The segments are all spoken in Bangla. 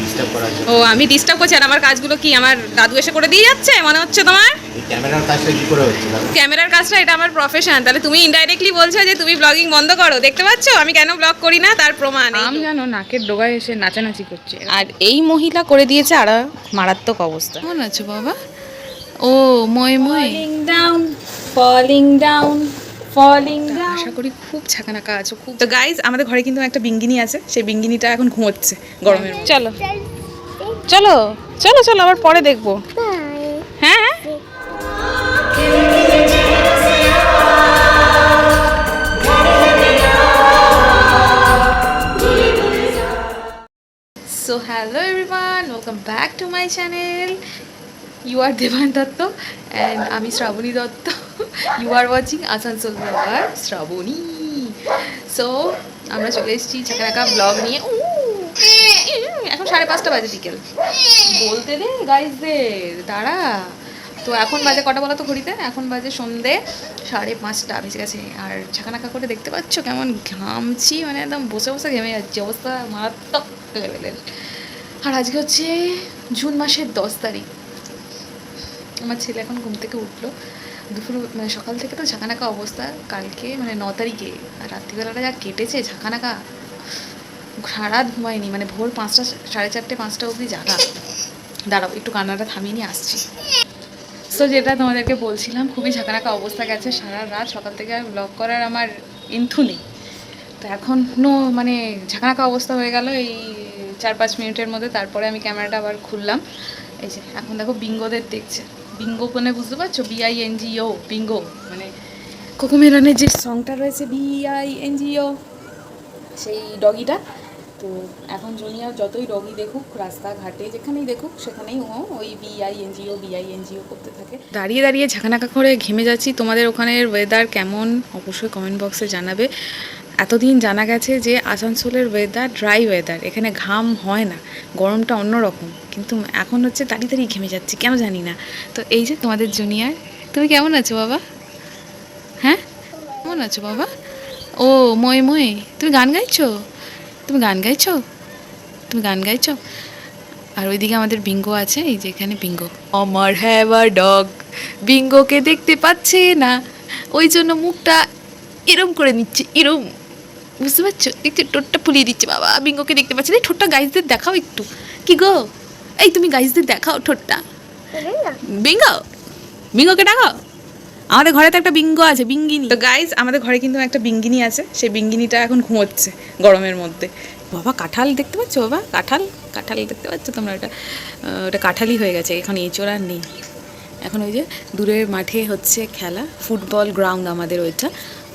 ডিস্টার্ব করার জন্য। ও আমি ডিস্টার্ব করছি। আর আমার কাজগুলো কি? আমার দাদু এসে করে দিয়ে যাচ্ছে? মনে হচ্ছে তোমার? ক্যামেরার কাজটা কি করে হচ্ছে ক্যামেরার কাজটা এটা আমার প্রফেশন তাহলে তুমি ইনডাইরেক্টলি বলছো যে তুমি ব্লগিং বন্ধ করো। দেখতে পাচ্ছ? আমি কেন ব্লগ করি না? তার প্রমাণ আম জানো নাকের ডোগায় এসে নাচানাচি করছে। আর এই মহিলা করে দিয়েছে আর মারাত্মক অবস্থা। কেমন আছো বাবা? ও মই মই। Falling down falling down. আশা করি খুব ছাকানাকা আছো খুব তো গাইজ আমাদের ঘরে কিন্তু একটা বিঙ্গিনি আছে সেই বিঙ্গিনিটা এখন ঘুমোচ্ছে গরমের চলো। চলো চলো চলো আবার পরে দেখব। হ্যাঁ so hello everyone welcome back to my channel you are Deban Dutta and আমি Shrabani Dutta. You are watching Asansol blogger Shrabani so আমরা চলে এসেছি ছাকানাকা ব্লগ নিয়ে। এখন সাড়ে পাঁচটা বাজে বিকেল। বলতে দে গাইজদের দাঁড়া। তো এখন বাজে কটা বলো তো ঘড়িতে? এখন বাজে সন্ধে সাড়ে পাঁচটা, বেজে গেছে। আর ছাকানাকা করে দেখতে পাচ্ছ কেমন ঘামছি মানে একদম বসে বসে ঘেমে যাচ্ছে। অবস্থা মারাত্মক লেভেলের। আর আজকে হচ্ছে জুন মাসের দশ তারিখ। আমার ছেলে এখন ঘুম থেকে উঠল। দুপুর মানে সকাল থেকে তো ঝাঁকানাকা অবস্থা। কালকে মানে ন তারিখে, আর রাত্রিবেলাটা যা কেটেছে, ঝাঁকানাকা রাত ঘুমায়নি মানে ভোর পাঁচটা, সাড়ে চারটে, পাঁচটা অবধি জাগা। দাঁড়াও, একটু কান্নাটা থামিয়ে নিয়ে আসছি। সো যেটা তোমাদেরকে বলছিলাম, খুবই ঝাঁকানাকা অবস্থা গেছে সারা রাত, সকাল থেকে আর ব্লগ করার আমার ইন্থু নেই। তো এখন নো মানে ঝাঁকানাকা অবস্থা হয়ে গেল এই চার পাঁচ মিনিটের মধ্যে। তারপরে আমি ক্যামেরাটা আবার খুললাম। এই যে, এখন দেখো বিঙ্গোদের দেখছে। বিঙ্গো মানে বুঝতে পারছ? B I N G O bingo মানে কোকো মেলনের যে সংটা রয়েছে বিআই এনজিও সেই ডগিটা তো এখন জুনিয়র যতই ডগি দেখুক রাস্তাঘাটে যেখানেই দেখুক সেখানেই ও ওই বিআই এনজিও বিআই এনজিও করতে থাকে। দাঁড়িয়ে দাঁড়িয়ে ঝাঁকানাকা করে ঘেমে যাচ্ছি। তোমাদের ওখানের ওয়েদার কেমন? অবশ্যই কমেন্ট বক্সে জানাবে। এতদিন জানা গেছে যে আসানসোলের ওয়েদার ড্রাই ওয়েদার এখানে ঘাম হয় না, গরমটা অন্যরকম। কিন্তু এখন হচ্ছে দাঁড়িয়ে ঘেমে যাচ্ছে, কেন জানি না। তো এই যে তোমাদের জুনিয়র তুমি কেমন আছো বাবা? হ্যাঁ? কেমন আছো বাবা? ও, মই মই, তুমি গান গাইছো? তুমি গান গাইছো? তুমি গান গাইছো? আর ওইদিকে আমাদের বিঙ্গো আছে, এই যে এখানে বিঙ্গো। আমার হ্যাভার ডগ বিঙ্গোকে দেখতে পাচ্ছে না। ওই জন্য মুখটা এরম করে নিচ্ছে, এরম। বুঝতে পারছ? দেখছ ঠোঁটটা ফুলিয়ে দিচ্ছে বাবা। বিঙ্গোকে দেখতে পাচ্ছে না। এই ঠোঁটটা গাইজদের দেখাও একটু। কি গো? এই তুমি গাইজদের দেখাও ঠোঁটটা। বিঙ্গো? বিঙ্গোকে ডাকাও আমাদের ঘরে তো একটা বিঙ্গো আছে বিঙ্গিনি। তো গাইজ আমাদের ঘরে কিন্তু একটা বিঙ্গিনি আছে। সেই বিঙ্গিনিটা এখন ঘুমোচ্ছে গরমের মধ্যে। বাবা কাঁঠাল দেখতে পাচ্ছ বাবা? কাঁঠাল কাঁঠাল দেখতে পাচ্ছ তোমরা? ওটা ওটা কাঁঠালই হয়ে গেছে। এখন এঁচোড় আর নেই। এখন ওই যে দূরের মাঠে হচ্ছে খেলা, ফুটবল গ্রাউন্ড আমাদের ওইটা।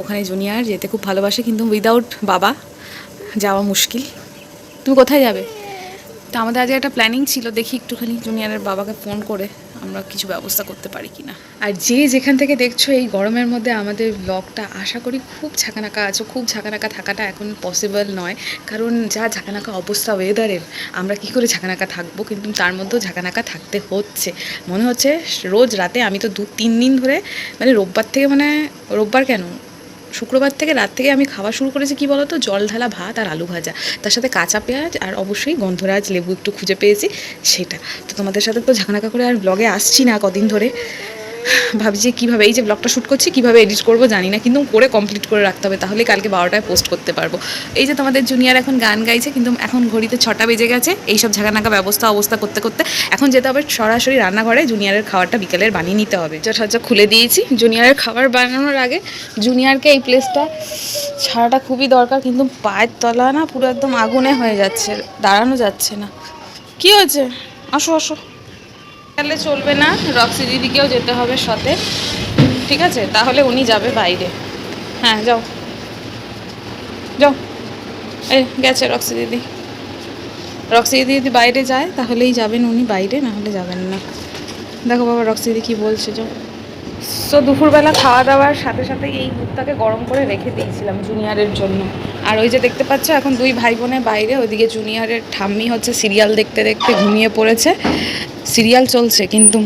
ওখানে জুনিয়র যেতে খুব ভালোবাসে, কিন্তু উইদাউট বাবা যাওয়া মুশকিল। তুমি কোথায় যাবে? তো আমাদের আজকে একটা প্ল্যানিং ছিল, দেখি একটুখানি জুনিয়রের বাবাকে ফোন করে আমরা কিছু ব্যবস্থা করতে পারি কি না আর যে যেখান থেকে দেখছ এই গরমের মধ্যে আমাদের ব্লগটা আশা করি খুব ঝাঁকানাকা আছো, খুব ঝাঁকানাকা থাকাটা এখন পসিবল নয়। কারণ যা ঝাঁকানাকা অবস্থা ওয়েদারের আমরা কি করে ঝাঁকানাকা থাকব? কিন্তু তার মধ্যেও ঝাঁকানাকা থাকতে হচ্ছে। মনে হচ্ছে রোজ রাতে আমি তো দু তিন দিন ধরে মানে রোববার থেকে মানে রোববার কেন? শুক্রবার থেকে রাত থেকে আমি খাওয়া শুরু করেছি, কি বলতো? জল ঢালা ভাত আর আলু ভাজা। তার সাথে কাঁচা পেঁয়াজ আর অবশ্যই গন্ধরাজ লেবু একটু খুঁজে পেয়েছি, সেটা। তো তোমাদের সাথে তো ঝাঁকানাকা করে আর ব্লগে আসছি না কদিন ধরে। ভাবছি কীভাবে, এই যে ব্লগটা শ্যুট করছি, কীভাবে এডিট করব জানি না, কিন্তু করে কমপ্লিট করে রাখতে হবে, তাহলে কালকে বারোটায় পোস্ট করতে পারব। এই যে তোমাদের জুনিয়র এখন গান গাইছে, কিন্তু এখন ঘড়িতে ছটা বেজে গেছে, এইসব ঝাঁকানাকা ব্যবস্থা, অবস্থা করতে করতে, এখন যেতে হবে সরাসরি রান্নাঘরে জুনিয়রের খাবারটা বিকেলের বানিয়ে নিতে হবে। যা সজ্জা খুলে দিয়েছি জুনিয়রের খাবার বানানোর আগে জুনিয়রকে এই প্লেসটা ছাড়াটা খুবই দরকার, কিন্তু পায়ের তলা না পুরো একদম আগুনে হয়ে যাচ্ছে, দাঁড়ানো যাচ্ছে না। কি হয়েছে? আসো আসো। তাহলে চলবে না, রক্সি দিদিকেও যেতে হবে সাথে। ঠিক আছে? তাহলে উনি যাবে বাইরে। হ্যাঁ যাও। যাও। এই গেছে রক্সি দিদি। রক্সি দিদি যদি বাইরে যায়, তাহলেই যাবেন উনি বাইরে, না হলে যাবেন না। দেখো বাবা, রক্সি দিদি কী বলছে, যাও। তো দুপুরবেলা খাওয়া দাওয়ার সাথে সাথে এই দুধটাকে গরম করে রেখে দিয়েছিলাম জুনিয়রের জন্য। আর ওই যে দেখতে পাচ্ছ, এখন দুই ভাই বোনের বাইরে, ওইদিকে জুনিয়রের ঠাম্মি হচ্ছে সিরিয়াল দেখতে দেখতে ঘুমিয়ে পড়েছে। সিরিয়াল চলছে, কিন্তু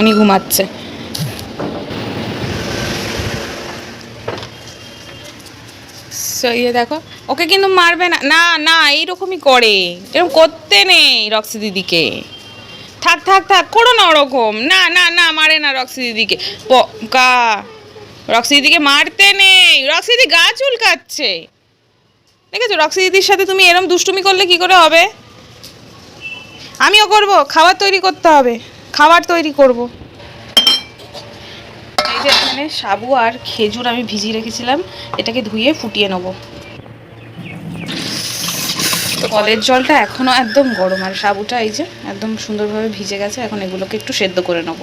উনি ঘুমাচ্ছে। ইয়ে দেখো, ওকে কিন্তু মারবে না না না, এইরকমই করে। এরকম করতে নেই রক্সি দিদিকে। থাক থাক থাক, করো না ওরকম। না না না, মারে না রক্সি দিদিকে। রক্সি দিদিকে মারতে নেই। রক্সি দিদি গা চুলকাচ্ছে। দেখেছ রক্সি দিদির সাথে তুমি এরম দুষ্টুমি করলে কি করে হবে? আমিও করব, খাবার তৈরি করতে হবে, খাবার তৈরি করব। এই যে এখানে সাবু আর খেজুর আমি ভিজিয়ে রেখেছিলাম, এটাকে ধুয়ে ফুটিয়ে নেব। তো কলের জলটা এখনও একদম গরম, আর সাবুটা এই যে একদম সুন্দরভাবে ভিজে গেছে, এখন এগুলোকে একটু সেদ্ধ করে নেব।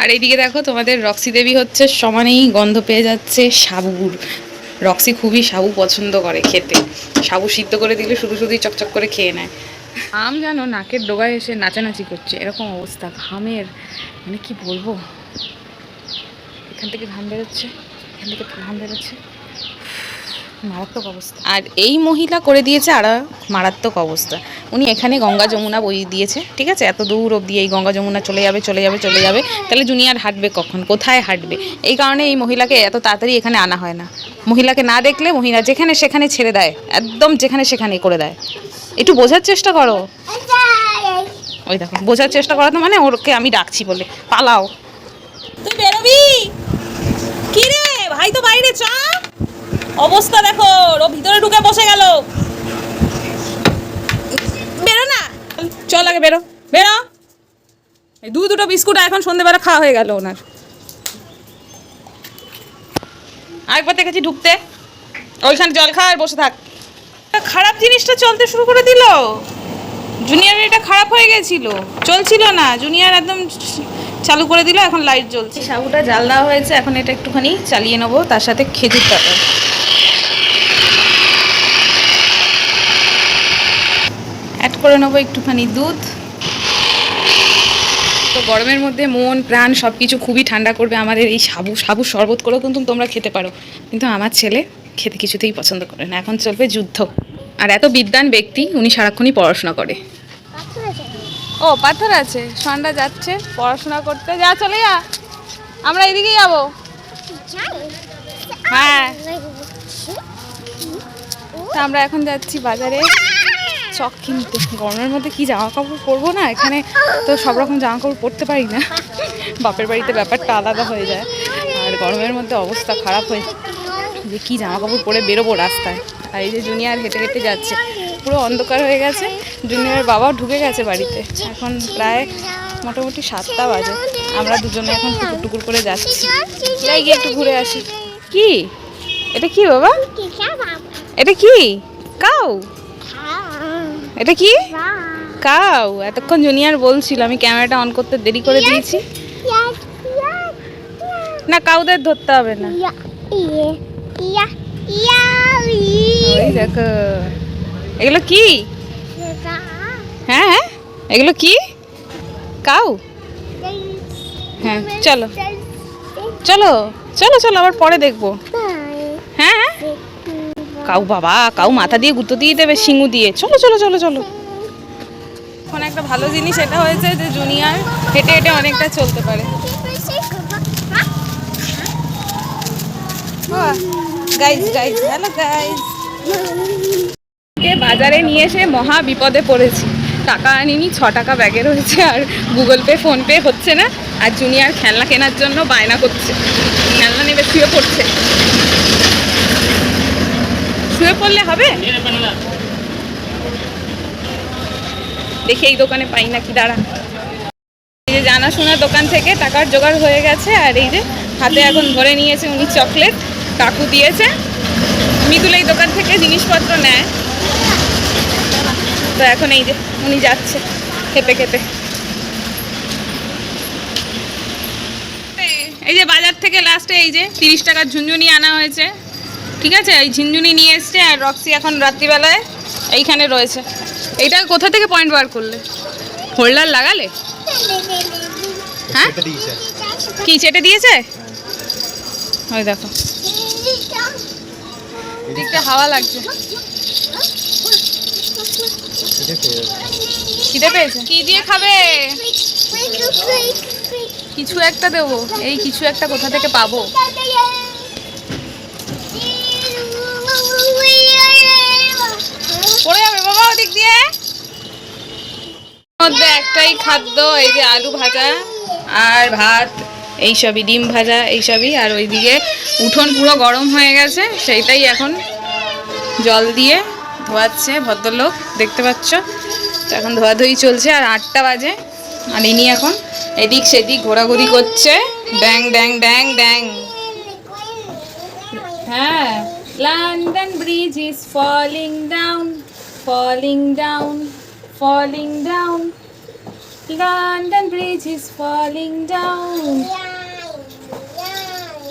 আর এইদিকে দেখো, তোমাদের রক্সি দেবী হচ্ছে সমানেই গন্ধ পেয়ে যাচ্ছে সাবুর। রক্সি খুবই সাবু পছন্দ করে খেতে। সাবু সিদ্ধ করে দিলে শুধু শুধুই চকচক করে খেয়ে নেয়। আম জানো, নাকের ডোগায় এসে নাচানাচি করছে। এরকম অবস্থা, ঘামের মানে কি বলব? এখান থেকে ঘাম বেরোচ্ছে, এখান থেকে ঘাম বেরোচ্ছে। মারাত্মক অবস্থা। আর এই মহিলা করে দিয়েছে আর মারাত্মক অবস্থা। উনি এখানে গঙ্গা যমুনা বই দিয়েছে ঠিক আছে? এত দূর অবধি এই গঙ্গা যমুনা চলে যাবে চলে যাবে চলে যাবে। তাহলে জুনিয়ার হাঁটবে কখন? কোথায় হাঁটবে? এই কারণে এই মহিলাকে এত তাড়াতাড়ি এখানে আনা হয় না। মহিলাকে না দেখলে মহিলা যেখানে সেখানে ছেড়ে দেয় একদম যেখানে সেখানে করে দেয়। একটু বোঝার চেষ্টা করো। ওই দেখো বোঝার চেষ্টা করা তো মানে ওরকে আমি ডাকছি বলে। পালাও। তুই বেরোবি? কি রে? ভাই তো বাইরে চ। অবস্থা দেখো ও ভিতরে ঢুকে বসে গেল। বেরো না। চল আগে বেরো বেরো। এই দু দুটো বিস্কুট এখন সন্ধেবেলা খাওয়া হয়ে গেল ওনার। আরেকবার দেখেছি ঢুকতে। ওইখানে জল খা আর বসে থাক। খারাপ জিনিসটা চলতে শুরু করে দিল। জুনিয়রের এটা খারাপ হয়ে গেছিল। চলছিল না। জুনিয়র একদম চালু করে দিল এখন লাইট জ্বলছে। সাবুটা জাল দেওয়া হয়েছে এখন এটা একটুখানি চালিয়ে নেব তার সাথে খেজুর টাকা করে নেব একটুখানি দুধ। তো গরমের মধ্যে মন, প্রাণ সব কিছু খুবই ঠান্ডা করবে আমাদের এই সাবু সাবু শরবত করেও কিন্তু তোমরা খেতে পারো। কিন্তু আমার ছেলে খেতে কিছুতেই পছন্দ করে না। এখন চলবে যুদ্ধ। আর এত বিদ্বান ব্যক্তি, উনি সারাক্ষণই পড়াশোনা করে। ও, পাথর আছে। সন্ধ্যা যাচ্ছে, পড়াশোনা করতে। যা, চলে যা। আমরা এদিকেই যাব। হ্যাঁ। আমরা এখন যাচ্ছি বাজারে। চক কিনতে। গরমের মধ্যে কি জামা কাপড় পরবো না? এখানে তো সব রকম জামা কাপড় পরতে পারি না। বাপের বাড়িতে ব্যাপারটা আলাদা হয়ে যায়। আর গরমের মধ্যে অবস্থা খারাপ হয়ে যে কী জামা কাপড় পরে বেরোবো রাস্তায়। আর এই যে জুনিয়র হেঁটে হেঁটে যাচ্ছে পুরো অন্ধকার হয়ে গেছে। জুনিয়রের বাবাও ঢুকে গেছে বাড়িতে। এখন প্রায় মোটামুটি সাতটা বাজে। আমরা দুজনে এখন টুকুর টুকুর করে যাচ্ছি। যাই গিয়ে একটু ঘুরে আসি। কি? এটা কি বাবা? এটা কি? কাউ? এটা কি? কাউ এতক্ষণ জুনিয়র বলছিল আমি ক্যামেরাটা অন করতে দেরি করে দিয়েছি। না কাউদের ধরতে হবে না। দেখো। এগুলো কি? হ্যাঁ হ্যাঁ। এগুলো কি? কাউ হ্যাঁ চলো। চলো চলো চলো আবার পরে দেখব। কাউ বাবা, কাউ মাথা দিয়ে গুঁতো দিয়ে দেবে, শিঙু দিয়ে। চলো চলো চলো চলো। এখন একটা ভালো জিনিস, এটা হয়েছে যে জুনিয়র হেঁটে হেঁটে অনেকটা চলতে পারে। বাজারে নিয়ে এসে মহা বিপদে পড়েছি। টাকা আনিনি, ছ টাকা ব্যাগে রয়েছে, আর গুগল পে, ফোন পে হচ্ছে না। আর জুনিয়র খেলনা কেনার জন্য বায়না করছে। খেলনা নেবে, শুয়ে পড়ছে। শুয়ে পড়লে হবে? দেখি এই দোকানে পাই নাকি, দাঁড়া। এই যে জানাশোনা দোকান থেকে টাকার জোগাড় হয়ে গেছে, আর এই যে হাতে এখন ভরে নিয়েছে উনি চকলেট, কাকু দিয়েছে। মিতুল এই দোকান থেকে জিনিসপত্র নেয়। তো এখন এই যে উনি যাচ্ছে খেপে খেপে। এই যে বাজার থেকে লাস্টে এই যে তিরিশ টাকার ঝুনঝুনি আনা হয়েছে। ঠিক আছে? এই ঝিনঝুনি নিয়ে এসছে আর রক্সি এখন রাত্রিবেলায় এইখানে রয়েছে। এইটা কোথা থেকে পয়েন্ট বার করলে? হোল্ডার লাগালে? হ্যাঁ? কি চেটে দিয়েছে? ওই দেখো। দিকটা হাওয়া লাগছে। খিদে পেয়েছে? কি দিয়ে খাবে? কিছু একটা দেবো। এই কিছু একটা কোথা থেকে পাবো? পড়ে যাবে বাবা ওদিক দিয়ে। মধ্যে একটাই খাদ্য, এই যে আলু ভাজা আর ভাত এইসবই ডিম ভাজা এইসবই আর ওইদিকে উঠোন পুরো গরম হয়ে গেছে, সেইটাই এখন জল দিয়ে ধোয়াচ্ছে ভদ্রলোক, দেখতে পাচ্ছ? তো এখন ধোয়াধুয়ি চলছে, আর আটটা বাজে। আর ইনি এখন এদিক সেদিক ঘোরাঘুরি করছে। ড্যাং ড্যাং ড্যাং ড্যাং হ্যাঁ London Bridge is falling down falling down falling down London Bridge is falling down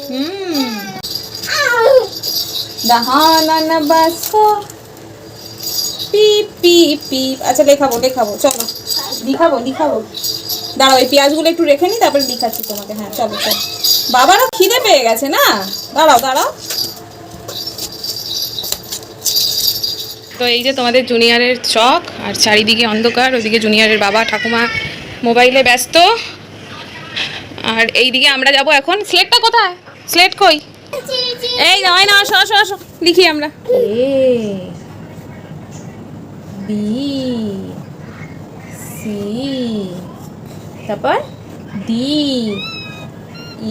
hmm দাহানা বাসকো পিপ পিপ পিপ আচ্ছা লেখাবো লেখাবো চলো। লিখাবো লিখাবো দাঁড়াও, এই পেঁয়াজগুলো একটু রেখে নিই তারপরে লিখাচ্ছি তোমাকে। হ্যাঁ চলো চলো। বাবারও খিদে পেয়ে গেছে না? দাঁড়াও দাঁড়াও। তো এই যে তোমাদের জুনিয়রের চক আর চারিদিকে অন্ধকার ওইদিকে জুনিয়রের বাবা ঠাকুমা মোবাইলে ব্যস্ত। আর এইদিকে আমরা যাব এখন। স্লেটটা কোথায়? স্লেট কই? এই নয় না আসো আসো আসো। লিখি আমরা। এ বি সি তারপর ডি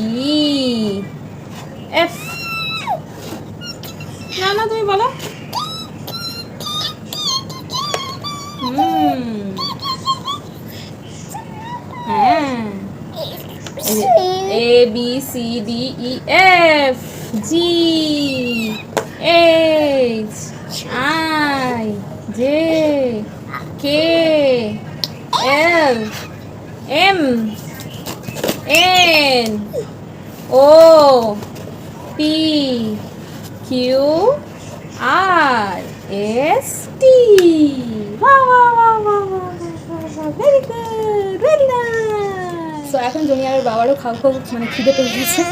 ই এফ না না তুমি বলো। A B C D E F G H I J K L M N O P Q R S T very good very তো এখন জুনিয়রের বাবারও খাও খাও মানে খিদে পেয়ে গেছে।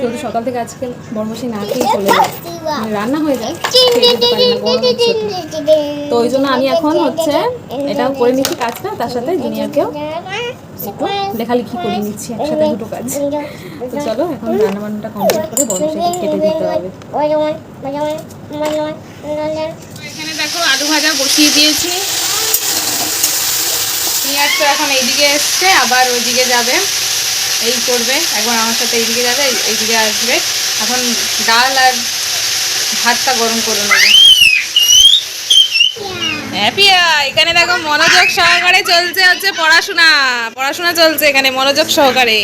যেহেতু সকাল থেকে আজকে বর্মসী না খেয়ে চলে যায়। মানে রান্না হয়ে যায় তো। ওই জন্য আমি এখন হচ্ছে, এটাও করে নিচ্ছি কাজটা, তার সাথে জুনিয়রকেও। একটু লেখালেখি করে নিচ্ছি একসাথে দুটো কাজ। তো চলো, এখন কমপ্লিট করে বর্মসীকে কেটে দিতে হবে। এখানে দেখো আলু ভাজা বসিয়ে দিয়েছি। পেঁয়াজ তো এখন এইদিকে এসছে, আবার ওইদিকে যাবে। এই করবে, একবার আমার সাথে এইদিকে যাবে, এইদিকে আসবে। এখন ডাল আর ভাতটা গরম করে নেবে। হ্যাঁ পিয়া এখানে দেখো মনোযোগ সহকারে চলছে হচ্ছে পড়াশোনা। পড়াশোনা চলছে এখানে মনোযোগ সহকারে।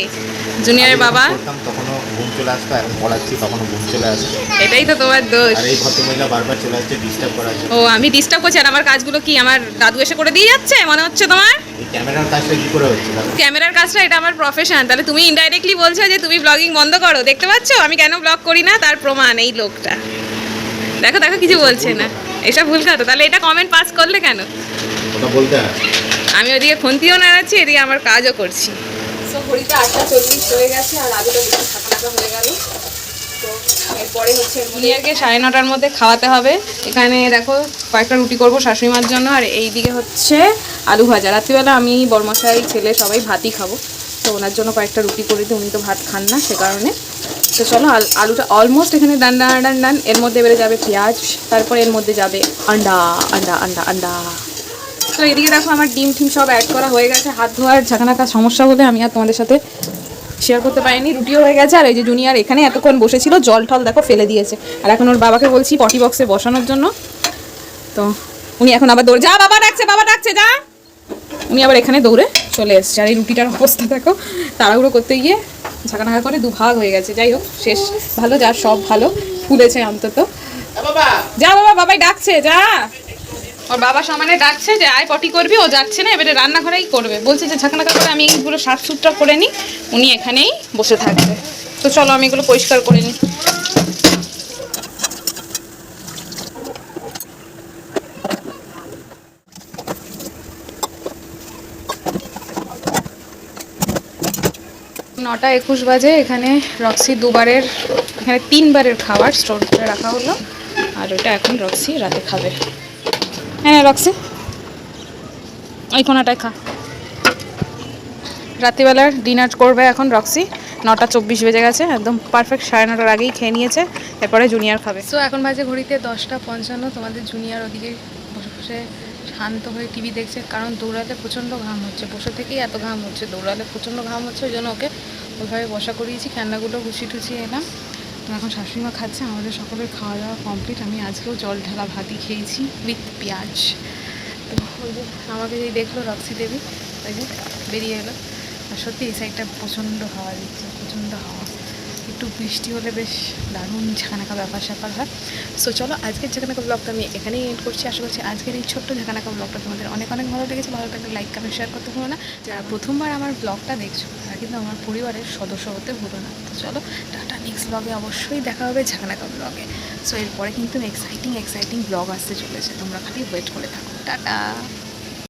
জুনিয়রের বাবা। তখনও ঘুম চলে আসতো এখন পড়াচ্ছি তখনও ঘুম চলে আসে। এটাই তো তোমার দোষ। আর এই ভদ্রমহিলা বারবার চলে আসছে ডিস্টার্ব করার জন্য। ও আমি ডিস্টার্ব করছি আর আমার কাজগুলো কি আমার দাদু এসে করে দিয়ে যাচ্ছে মনে হচ্ছে তোমার? ক্যামেরার কাজটা কি করে হচ্ছে? ক্যামেরার কাজটা এটা আমার প্রফেশন তাহলে তুমি ইনডাইরেক্টলি বলছো যে তুমি ব্লগিং বন্ধ করো দেখতে পাচ্ছ? আমি কেন ব্লগ করি না? তার প্রমাণ এই লোকটা। দেখো দেখো কিছু বলছে না। এসব ভুল কথা? তাহলে এটা কমেন্ট পাস করলে কেন? বলতে আমি ওদিকে খুন্তিও নাড়াচ্ছি এদিকে আমার কাজও করছি। সো ঘড়িতে আটটা চল্লিশ হয়ে গেছে আর আলুটা বেশি ফাঁকা ফাঁকা হয়ে গেল। তো এরপরে হচ্ছে জুনিয়রকে সাড়ে নটার মধ্যে খাওয়াতে হবে। এখানে দেখো কয়েকটা রুটি করব শাশুড়ি মার জন্য। আর এই দিকে হচ্ছে আলু ভাজা। রাত্রিবেলা আমি বর্মশাই ছেলে সবাই ভাতই খাব। তো ওনার জন্য কয়েকটা রুটি করে দিই উনি তো ভাত খান না সে কারণে। তো চলো, আল- আলুটা অলমোস্ট এখানে ডান ডান ডান ডান এর মধ্যে এবারে যাবে পেঁয়াজ, তারপর এর মধ্যে যাবে আন্ডা আন্ডা আন্ডা আন্ডা। তো এদিকে দেখো আমার ডিম টিম সব অ্যাড করা হয়ে গেছে, হাত ধোয়ার ঝাঁকানাকা সমস্যা হলে আমি আর তোমাদের সাথে শেয়ার করতে পারিনি। রুটিও হয়ে গেছে, আর এই যে জুনিয়ার এখানে এতক্ষণ বসেছিল, জল টল দেখো ফেলে দিয়েছে। আর এখন ওর বাবাকে বলছি পটি বক্সে বসানোর জন্য। তো উনি এখন আবার দৌড়ে যা, বাবা ডাকছে বাবা ডাকছে, যা। উনি আবার এখানে দৌড়ে চলে এসছে। আর এই রুটিটার অবস্থা দেখো, তাড়াহুড়ো করতে গিয়ে ঝাঁকানাকা করে দু ভাগ হয়ে গেছে। যাই হোক, শেষ। ভালো যার সব ভালো। ফুলেছে অন্তত। যা বাবা, বাবাই ডাকছে, যা। ওর বাবা সমানে ডাকছে যে, আয় পটি করবি, ও যাচ্ছে না, এবারে রান্নাঘরেই করবে। বলছে যে, ঝাঁকানাকা করে আমি এইগুলো সাফ করে নিই, উনি এখানেই বসে থাকবে। তো চলো, আমি এগুলো পরিষ্কার করে নিই। নটা একুশ বাজে, এখানে রক্সি দুবারের, এখানে তিনবারের খাবার স্টোর করে রাখা হলো। আর ওটা এখন রক্সি রাতে খাবে। হ্যাঁ রক্সি। ওই কোনাটায় খা। রাত্রিবেলার ডিনার করবে এখন রক্সি। নটা চব্বিশ বেজে গেছে, একদম পারফেক্ট সাড়ে নটার আগেই খেয়ে নিয়েছে, এরপরে জুনিয়র খাবে। সো এখন বাজে ঘড়িতে দশটা পঞ্চান্ন, তোমাদের জুনিয়র ওদিকে বসে বসে বসে শান্ত হয়ে টিভি দেখছে, কারণ দৌড়ালে প্রচণ্ড ঘাম হচ্ছে। বসে থেকেই এত ঘাম হচ্ছে দৌড়ালে প্রচণ্ড ঘাম হচ্ছে, ওই জন্য ওকে ওইভাবে বসা করিয়েছি, খেলনাগুলো ঘুষি টুছিয়ে এলাম। তো এখন শাশুড়িমা খাচ্ছে, আমাদের সকলের খাওয়া দাওয়া কমপ্লিট আমি আজকেও জল ঢালা ভাতই খেয়েছি উইথ পেঁয়াজ। তো ওই যে আমাকে যেই দেখল রক্সি দেবী, ওই যে বেরিয়ে এলো। আর সত্যি এই সাইডটা প্রচণ্ড হাওয়া দিচ্ছে, প্রচণ্ড হাওয়া। একটু বৃষ্টি হলে বেশ দারুণ ঝাঁকানাকা ব্যাপার স্যাপার হয়। সো চলো আজকের ঝাঁকানাকা ব্লগটা আমি এখানেই এন্ড করছি। আশা করছি আজকের এই ছোট্ট ঝাঁকানাকা ব্লগটা তোমাদের অনেক অনেক ভালো লেগেছে। ভালো লাগলে লাইক কমেন্ট শেয়ার করতে ভুলো না। যারা প্রথমবার আমার ব্লগটা দেখছ, তারা কিন্তু আমার পরিবারের সদস্য হতে ভুলো না। তো চলো টাটা নেক্সট ব্লগে অবশ্যই দেখা হবে ঝাঁকানাকা ব্লগে সো এরপরে কিন্তু এক্সাইটিং এক্সাইটিং ব্লগ আসতে চলেছে। তোমরা খালি ওয়েট করে থাকো। টাটা!